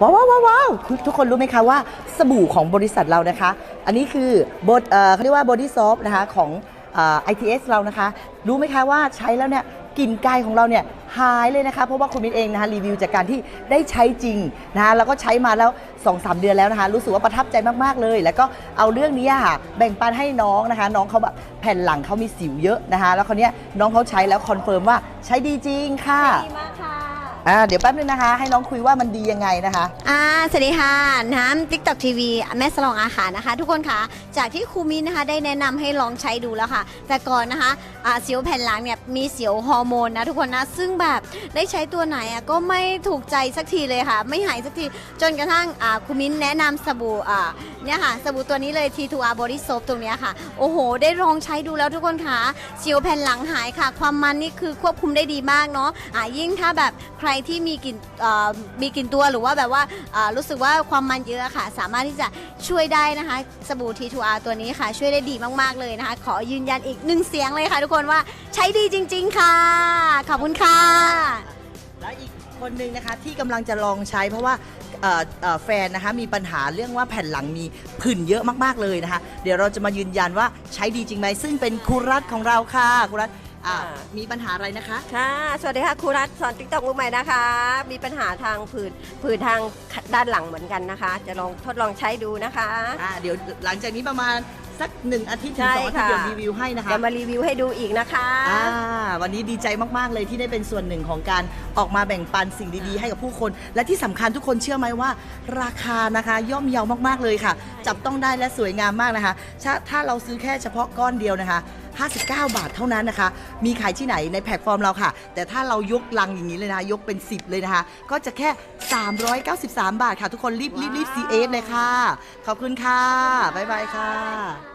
ว้าวว้าวว้าวทุกคนรู้ไหมคะว่าสบู่ของบริษัทเรานะคะ อันนี้คือบดเขาเรียกว่าบอดี้ซอฟนะคะของเอ่อ ITS เรานะคะ รู้ไหมคะว่าใช้แล้วเนี่ยกลิ่นกายของเราเนี่ยหายเลยนะคะ เพราะว่าคุณมินเองนะคะรีวิวจากการที่ได้ใช้จริงนะคะแล้วก็ใช้มาแล้ว 2-3 เดือนแล้วนะคะ รู้สึกว่าประทับใจมากๆเลย แล้วก็เอาเรื่องนี้ค่ะแบ่งปันให้น้องนะคะ น้องเขาแบบแผ่นหลังเขามีสิวเยอะนะคะ แล้วคนนี้ยน้องเขาใช้แล้วคอนเฟิร์มว่าใช้ดีจริงค่ะดีมากค่ะ อ่าเดี๋ยวแป๊บนึงนะคะ ให้น้องคุยว่ามันดียังไงนะคะ อ่าสวัสดีค่ะ น้ำ TikTok TV แม่สลองอาหารนะคะ ทุกคนคะจากที่ครูมินนะคะได้แนะนำให้ลองใช้ดูแล้วค่ะ แต่ก่อนนะคะอ่าสิวแผ่นหลังเนี่ยมีเสิวฮอร์โมนนะทุกคนนะ ซึ่งแบบได้ใช้ตัวไหนอะก็ไม่ถูกใจสักทีเลยค่ะ ไม่หายสักที จนกระทั่งอ่าครูมินแนะนำสบู่อ่าเนี่ยค่ะ สบู่ตัวนี้เลย T2R Body Soap ตรงเนี้ยค่ะ โอ้โห ได้ลองใช้ดูแล้วทุกคนคะเสิวแผ่นหลังหายค่ะ ความมันนี่คือควบคุมได้ดีมากเนาะอ่ายิ่งถ้าแบบใครที่มีกลิ่นเอ่อมีกลิ่นตัวหรือว่าแบบว่าอ่ารู้สึกว่าความมันเยอะค่ะ สามารถที่จะช่วยได้นะคะ สบู่ T2R ตัวนี้ค่ะ ช่วยได้ดีมาก ๆ เลยนะคะ ขอยืนยันอีกหนึ่งเสียงเลยค่ะ ทุกคนว่าใช้ดีจริง ๆ ค่ะ ขอบคุณค่ะ และอีกคนหนึ่งนะคะที่กำลังจะลองใช้เพราะว่าเอ่อเอ่อแฟนนะคะมีปัญหาเรื่องว่าแผ่นหลังมีผื่นเยอะมากๆเลยนะคะ เดี๋ยวเราจะมายืนยันว่าใช้ดีจริงไหมซึ่งเป็นครูรัฐของเราค่ะครูรัฐ อ่าค่ะมีปัญหาอะไรนะคะ ค่ะ สวัสดีค่ะครูรัฐสอนติ๊กต็อกมือใหม่นะคะ มีปัญหาทางผื่นผื่นทางด้านหลังเหมือนกันนะคะ จะลองทดลองใช้ดูนะคะ อ่าเดี๋ยวหลังจากนี้ประมาณ สักหนึ่งอาทิตย์ถึงใช่สองอาทิตย์ค่ะเดี๋ยวรีวิวให้นะคะจะมารีวิวให้ดูอีกนะคะอ่าวันนี้ดีใจมากๆเลยที่ได้เป็นส่วนหนึ่งของการออกมาแบ่งปันสิ่งดีๆ ให้กับผู้คน และที่สำคัญทุกคนเชื่อไหมว่า ราคานะคะย่อมเยาวมากๆเลยค่ะ จับต้องได้และสวยงามมากนะคะถ้าถ้าเราซื้อแค่เฉพาะก้อนเดียวนะคะ59 บาทเท่านั้นนะคะ มีขายที่ไหนในแพลตฟอร์มเราค่ะ แต่ถ้าเรายกลังอย่างนี้เลยนะคะ ยกเป็น 10 เลยนะคะ ก็จะแค่ 393 บาทค่ะ ทุกคนรีบรีบรีบ CF เลยค่ะ ขอบคุณค่ะ บ๊ายบายค่ะ